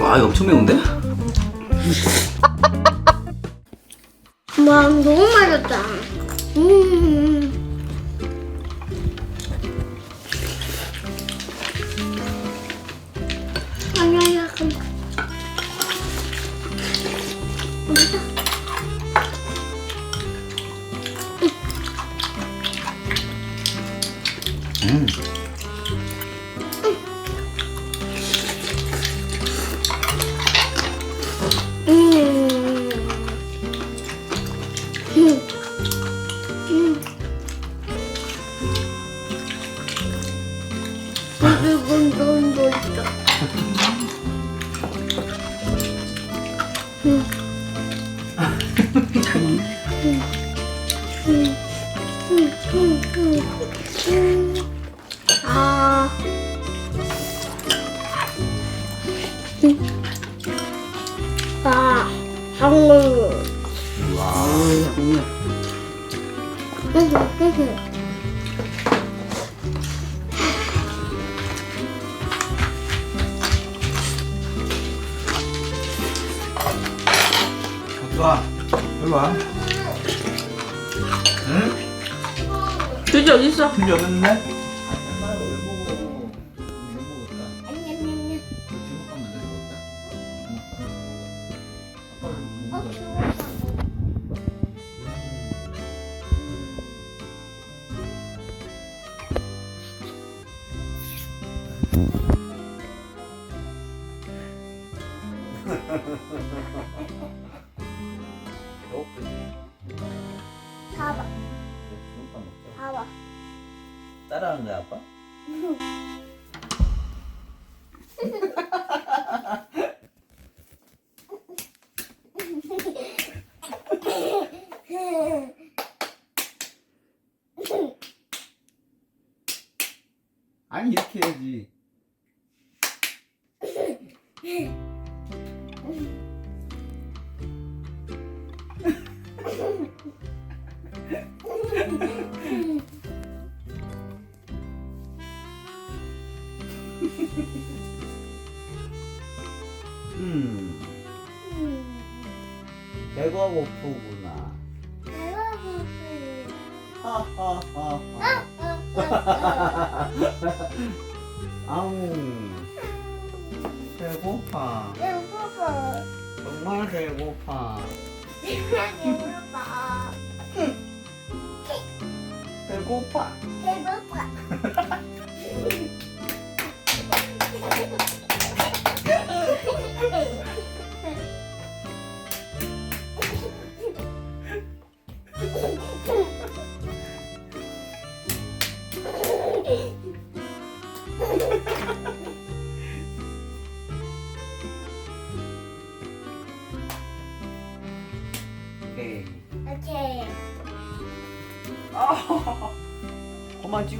와 이거 엄청 매운데? 와 너무 맛있다. 음. 음. 음. 음. 음. 이건 너무 맛있다. 음. 음. 음, 음, 음, 음. 어디 와? 여기 와. 응? 돼지 있어? 틀리 없는데? 따라하는 거야 아빠? 음. 배가 고프구나. 하하하하 아우 배고파. 정말 배고파. 배고파. 오케이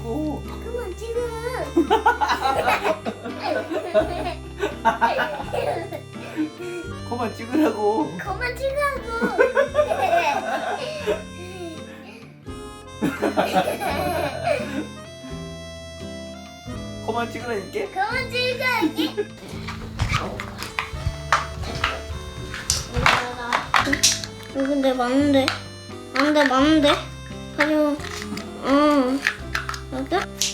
찍어 그만 지금. 그만 찍으라고 그만 찍으라고. 그만 찍으라니까 그만 찍어야지. 어, 근데 많은데. 안돼 많은데. 가져. 어. 여기?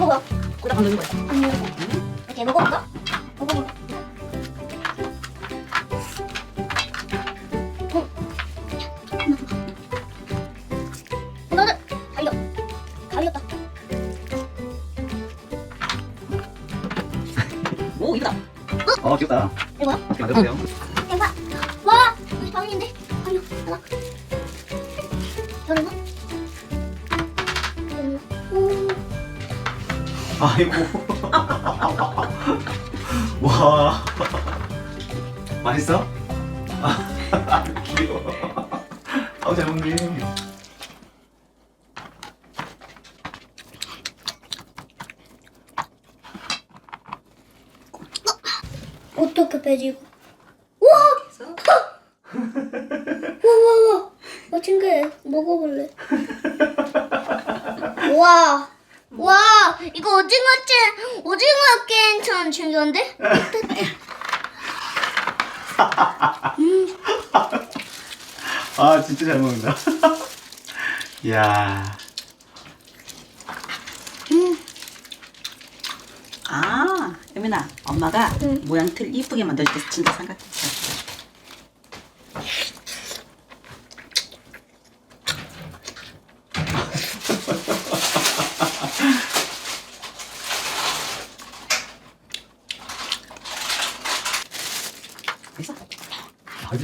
한번 넣는 거야. 안 먹어? 이렇게 먹어볼까? 먹어볼까? 어. 너는 달려. 달렸다. 오 이쁘다. 어 귀엽다. 이거야? 이렇게 만들어보세요. 대박. 와, 방인데. 달려. 하나. 열어봐. 아이고. 와. 맛있어? 아, 귀여워. 아우 잘 먹네. 어떻게 빼지고? 우와! 와와와! 어 친구해 먹어볼래? 와! 와! 이거 오징어째 오징어 게임 처럼 생겼는데? 아 진짜 잘 먹는다. 이야. 아 여민아 엄마가 응. 모양 틀 이쁘게 만들어줄 때 진짜 생각했어.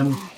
아,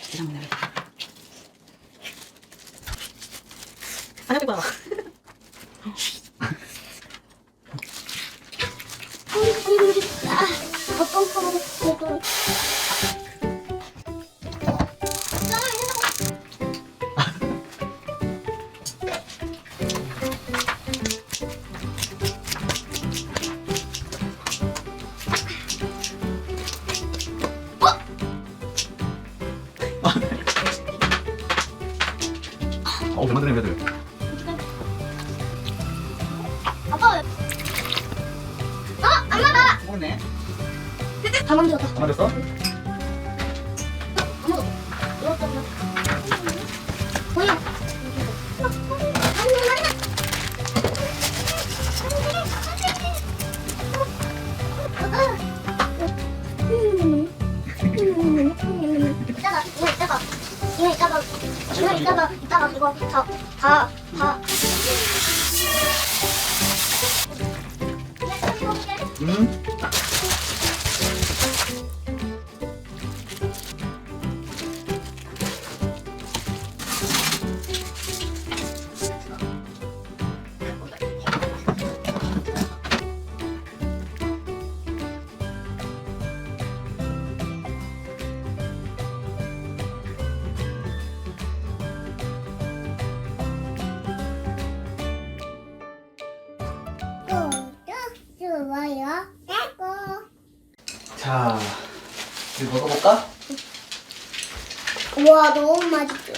너무 맛있어.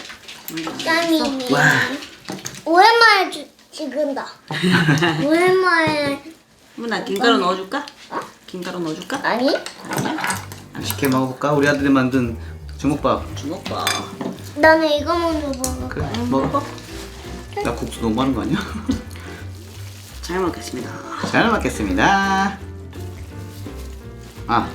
땀이. 와. 오랜만에 지- 찍은다. 오랜만에 여민아 김가루 넣어줄까? 김가루 넣어줄까? 아니? 아니야. 맛있게 먹어볼까? 우리 아들이 만든 주먹밥. 주먹밥. 나는 이거 먼저 먹어. 그래, 먹어. 나 국수 너무 많은 거 아니야? 잘 먹겠습니다. 잘 먹겠습니다. 아,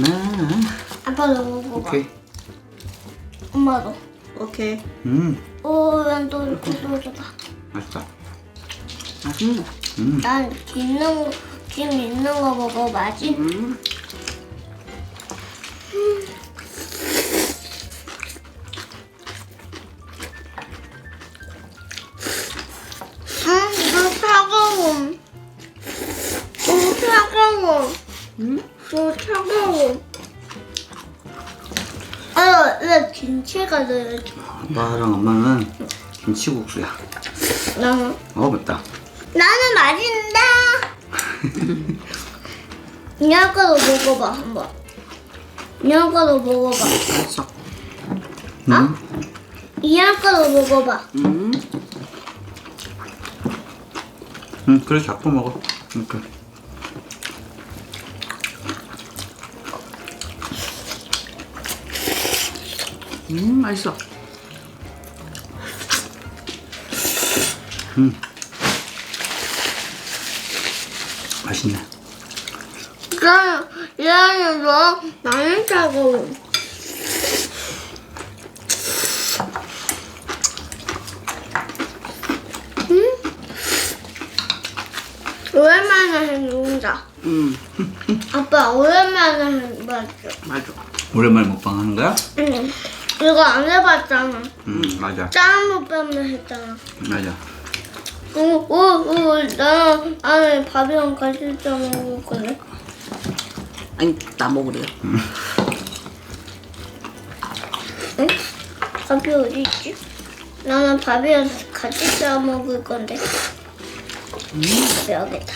맛있겠구나. 아빠도 먹어봐. 오케이. 엄마도. 오케이. 음, 오, 왼또 이렇게 넣어줘봐. 맛있다. 맛있네. 음, 난김 있는 거, 김 있는 거 먹어봐지. 음. 음, 이거 차가워. 너무 차가워. 음? 너무 차가워. 아, 나 김치가 넣어야지. 아빠랑 엄마는 김치국수야. 나는. 어, 맵다. 나는 맛있다. 이 아까도 먹어봐 한번. 이 아까도 먹어봐. 맛있어. 음, 이 아까도 먹어봐. 음. 음, 그래 자꾸 먹어. 이렇게. 음 맛있어. 맛있네. 그럼 이거는 뭐 나는 차가워. 음? 오랜만에 해본다. 음 아빠 오랜만에 해봤어. 맞아. 오랜만에 먹방 하는 거야? 응. 이거 안 해봤잖아. 응, 맞아. 짠 먹방만 했잖아. 맞아. 오, 오, 오, 나 안에 밥이랑 같이 쪄 먹을 거네. 아니 나 먹으래요. 응? 밥이 어디 있지? 나는 밥이랑 같이 쪄 먹을 건데. 여기다.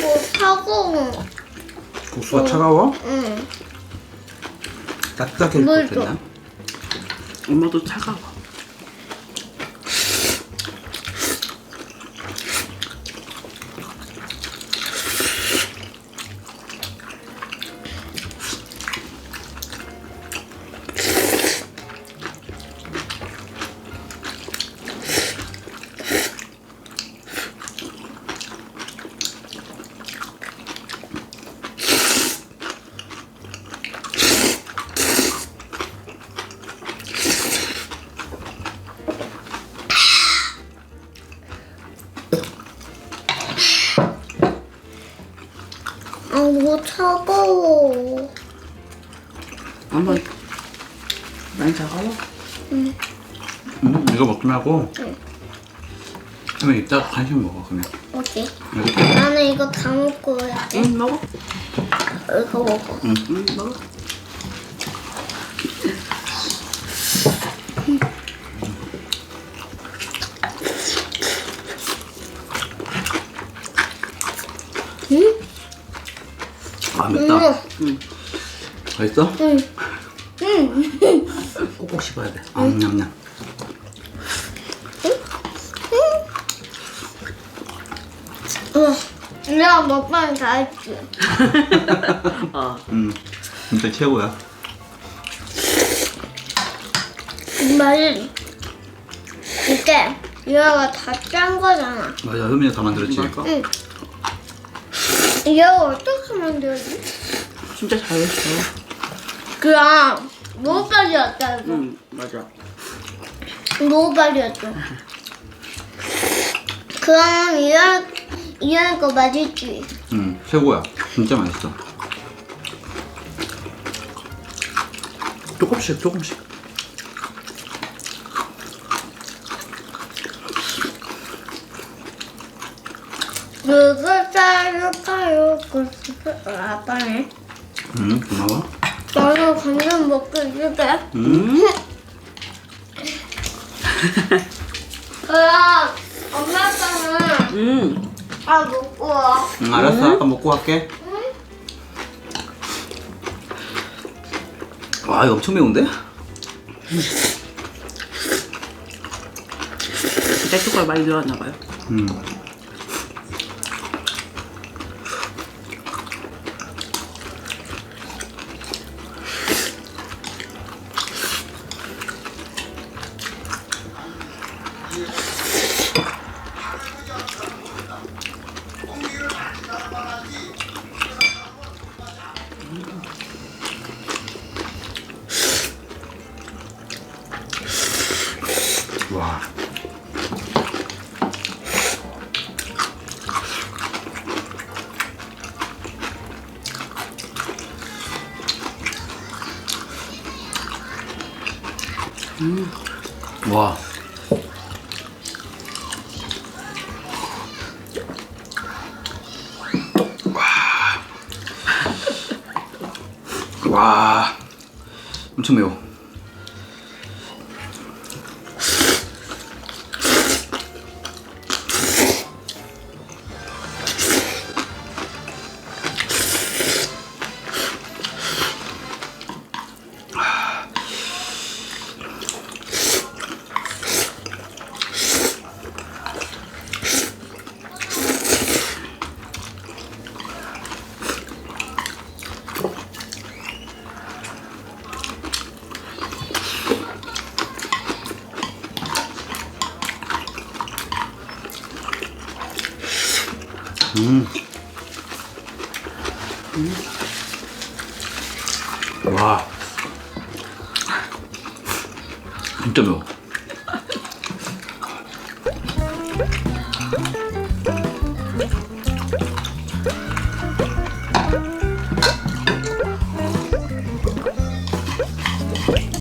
뭐 차가워. 국수가 차가워? 응. 따뜻하게 물 해줄 텐데. 엄마도 차가워. 아, 뭐 차가워. 엄마 많이 차가워? 음, 이거 먹지 말고. 그러면 이따가 간식 먹어, 그러면. 오케이. 이렇게. 나는 이거 다 먹고 해야 돼. 응 먹어. 이거 먹어. 응 먹어. 응? 아, 맵다. 응. 맛있어? 응. 응. 꼭꼭 씹어야 돼. 아, 냠냠. 어. 내가 먹방 다 했지. 어. 음, 진짜 최고야. 정말 이게 이거가 다 짠 거잖아. 맞아, 흠이가 다 만들었지. 맞아. 응. 이거 어떻게 만들지? 진짜 잘했어. 그럼 뭐까지였다 이거. 응 맞아. 뭐까지였어. 그럼 이런 이런 거 맛있지. 음, 최고야. 진짜 맛있어. 조금씩, 조금씩. 누구 짜릴까요? 그 아빠네. 음, 고마워. 나는 간장 먹고 있을게. 음, 그럼 엄마 아빠는 음다 먹고 와. 응, 알았어. 아빠 먹고 갈게. 와, 이거 엄청 매운데? 쌀국물 많이 들어갔나 봐요. 음. 와. 와. 와. 와. 엄청 매워. 음. 와. 진짜 매워.